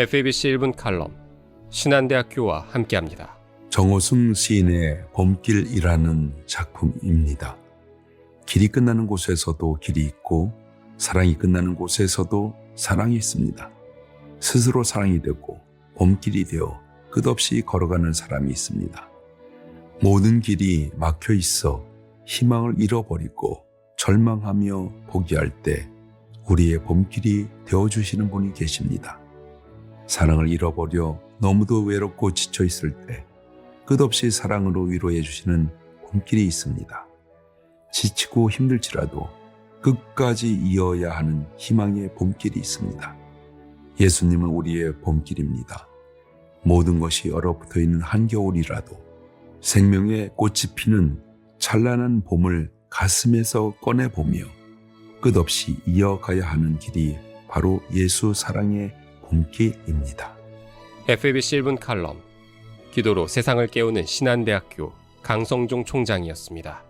FABC 1분 칼럼 신한대학교와 함께합니다. 정호승 시인의 봄길이라는 작품입니다. 길이 끝나는 곳에서도 길이 있고 사랑이 끝나는 곳에서도 사랑이 있습니다. 스스로 사랑이 되고 봄길이 되어 끝없이 걸어가는 사람이 있습니다. 모든 길이 막혀 있어 희망을 잃어버리고 절망하며 포기할 때 우리의 봄길이 되어주시는 분이 계십니다. 사랑을 잃어버려 너무도 외롭고 지쳐 있을 때 끝없이 사랑으로 위로해 주시는 봄길이 있습니다. 지치고 힘들지라도 끝까지 이어야 하는 희망의 봄길이 있습니다. 예수님은 우리의 봄길입니다. 모든 것이 얼어붙어 있는 한겨울이라도 생명의 꽃이 피는 찬란한 봄을 가슴에서 꺼내보며 끝없이 이어가야 하는 길이 바로 예수 사랑의 봄길입니다. FABC 1분 칼럼 기도로 세상을 깨우는 신한대학교 강성종 총장이었습니다.